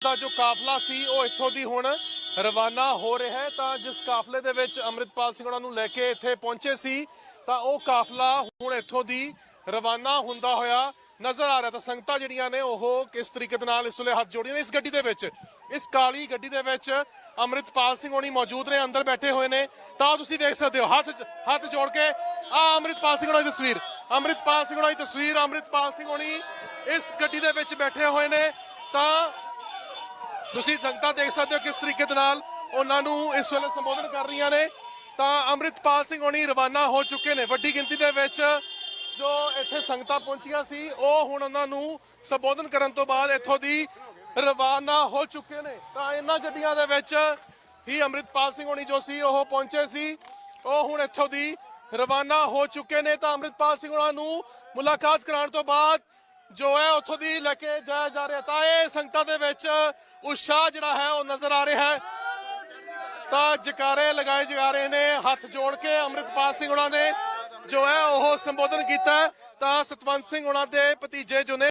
ਦਾ ਜੋ ਕਾਫਲਾ ਸੀ, ਉਹ ਇੱਥੋਂ ਦੀ ਹੁਣ ਰਵਾਨਾ ਹੋ ਰਿਹਾ ਹੈ। ਤਾਂ ਜਿਸ ਕਾਫਲੇ ਦੇ ਵਿੱਚ ਅੰਮ੍ਰਿਤਪਾਲ ਸਿੰਘ ਉਹਨਾਂ ਨੂੰ ਲੈ ਕੇ ਇੱਥੇ ਪਹੁੰਚੇ ਸੀ, ਤਾਂ ਉਹ ਕਾਫਲਾ ਹੁਣ ਇੱਥੋਂ ਦੀ ਰਵਾਨਾ ਹੁੰਦਾ ਹੋਇਆ ਨਜ਼ਰ ਆ ਰਿਹਾ। ਤਾਂ ਸੰਗਤਾਂ ਜਿਹੜੀਆਂ ਨੇ, ਉਹ ਕਿਸ ਤਰੀਕੇ ਦੇ ਨਾਲ ਇਸ ਵੇਲੇ ਹੱਥ ਜੋੜੀਆਂ ਨੇ? ਇਸ ਗੱਡੀ ਦੇ ਵਿੱਚ, ਇਸ ਕਾਲੀ ਗੱਡੀ ਦੇ ਵਿੱਚ ਅੰਮ੍ਰਿਤਪਾਲ ਸਿੰਘ ਹੋਣੀ ਮੌਜੂਦ ਨੇ, ਅੰਦਰ ਬੈਠੇ ਹੋਏ ਨੇ। ਤਾਂ ਤੁਸੀਂ ਦੇਖ ਸਕਦੇ ਹੋ, ਹੱਥ ਹੱਥ ਜੋੜ ਕੇ ਆ ਅੰਮ੍ਰਿਤਪਾਲ ਸਿੰਘ ਹੋਣੀ ਦੀ ਤਸਵੀਰ। ਅੰਮ੍ਰਿਤਪਾਲ ਸਿੰਘ ਹੋਣੀ ਦੀ ਤਸਵੀਰ, ਅੰਮ੍ਰਿਤਪਾਲ ਸਿੰਘ ਹੋਣੀ ਇਸ ਗੱਡੀ ਦੇ ਵਿੱਚ ਬੈਠੇ ਹੋਏ ਨੇ। ਤਾਂ ਤੁਸੀਂ ਸੰਗਤਾਂ ਦੇਖ ਸਕਦੇ ਹੋ ਕਿਸ ਤਰੀਕੇ ਦੇ ਨਾਲ ਉਹਨਾਂ ਨੂੰ ਇਸ ਵੇਲੇ ਸੰਬੋਧਨ ਕਰ ਰਹੀਆਂ ਨੇ। ਤਾਂ ਅੰਮ੍ਰਿਤਪਾਲ ਸਿੰਘ ਹੋਣੀ ਰਵਾਨਾ ਹੋ ਚੁੱਕੇ ਨੇ ਵੱਡੀ ਗਿਣਤੀ ਦੇ ਵਿੱਚ। ਜੋ ਇੱਥੇ ਸੰਗਤਾਂ ਪਹੁੰਚੀਆਂ ਸੀ, ਉਹ ਹੁਣ ਉਹਨਾਂ ਨੂੰ ਸੰਬੋਧਨ ਕਰਨ ਤੋਂ ਬਾਅਦ ਇੱਥੋਂ ਦੀ ਰਵਾਨਾ ਹੋ ਚੁੱਕੇ ਨੇ। ਤਾਂ ਇਹਨਾਂ ਗੱਡੀਆਂ ਦੇ ਵਿੱਚ ਹੀ ਅੰਮ੍ਰਿਤਪਾਲ ਸਿੰਘ ਹੋਣੀ ਜੋ ਸੀ, ਉਹ ਪਹੁੰਚੇ ਸੀ। ਉਹ ਹੁਣ ਇੱਥੋਂ ਦੀ ਰਵਾਨਾ ਹੋ ਚੁੱਕੇ ਨੇ। ਤਾਂ ਅੰਮ੍ਰਿਤਪਾਲ ਸਿੰਘ ਹੋਣਾ ਨੂੰ ਮੁਲਾਕਾਤ ਕਰਾਉਣ ਤੋਂ ਬਾਅਦ ਜੋ ਹੈ ਉੱਥੋਂ ਦੀ ਲੈ ਕੇ ਜਾਇਆ ਜਾ ਰਿਹਾ। ਤਾਂ ਇਹ ਸੰਗਤਾਂ ਦੇ ਵਿੱਚ ਉਤਸ਼ਾਹ ਜਿਹੜਾ ਹੈ ਉਹ ਨਜ਼ਰ ਆ ਰਿਹਾ ਹੈ। ਤਾਂ ਜਕਾਰੇ ਲਗਾਏ ਜਾ ਰਹੇ ਨੇ, ਹੱਥ ਜੋੜ ਕੇ ਅੰਮ੍ਰਿਤਪਾਲ ਸਿੰਘ ਉਹਨਾਂ ਨੇ ਜੋ ਹੈ ਉਹ ਸੰਬੋਧਨ ਕੀਤਾ। ਤਾਂ ਸਤਵੰਤ ਸਿੰਘ ਉਹਨਾਂ ਦੇ ਭਤੀਜੇ ਜੋ ਨੇ